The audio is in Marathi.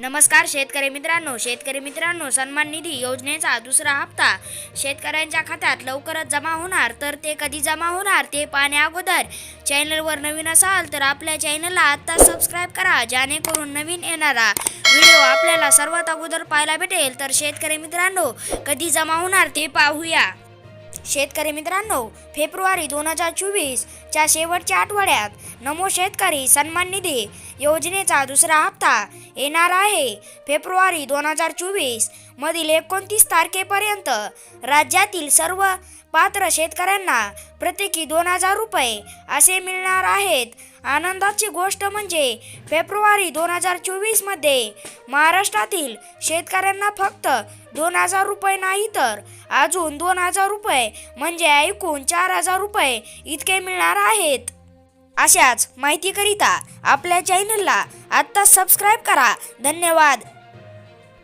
नमस्कार शेतकरी मित्रांनो शेतकरी मित्रांनो सन्मान निधी योजनेचा दुसरा हप्ता. शेतकऱ्यांच्या खात्यात लवकरच जमा होणार तर ते कधी जमा होणार ते पाहण्या अगोदर. चॅनलवर नवीन असाल तर आपल्या चॅनलला आत्ता सबस्क्राईब करा जेणेकरून नवीन येणारा व्हिडिओ आपल्याला सर्वात अगोदर पाहायला भेटेल. तर शेतकरी मित्रांनो कधी जमा होणार ते पाहूया. शेतकरी मित्रांनो फेब्रुवारी दोन हजार चोवीसच्या शेवटच्या आठवड्यात नमो शेतकरी सन्मान निधी योजनेचा दुसरा हप्ता येणार आहे. फेब्रुवारी दोन हजार चोवीसमधील एकोणतीस तारखेपर्यंत राज्यातील सर्व पात्र शेतकऱ्यांना प्रत्येकी दोन हजार रुपये असे मिळणार आहेत. आनंदाची गोष्ट म्हणजे फेब्रुवारी दोन हजार चोवीसमध्ये महाराष्ट्रातील शेतकऱ्यांना फक्त दोन हजार रुपये नाही तर अजून दोन हजार रुपये म्हणजे ऐकून चार हजार रुपये इतके मिळणार आहेत. अशाच माहितीकरिता आपल्या चॅनलला आत्ता सबस्क्राईब करा. धन्यवाद.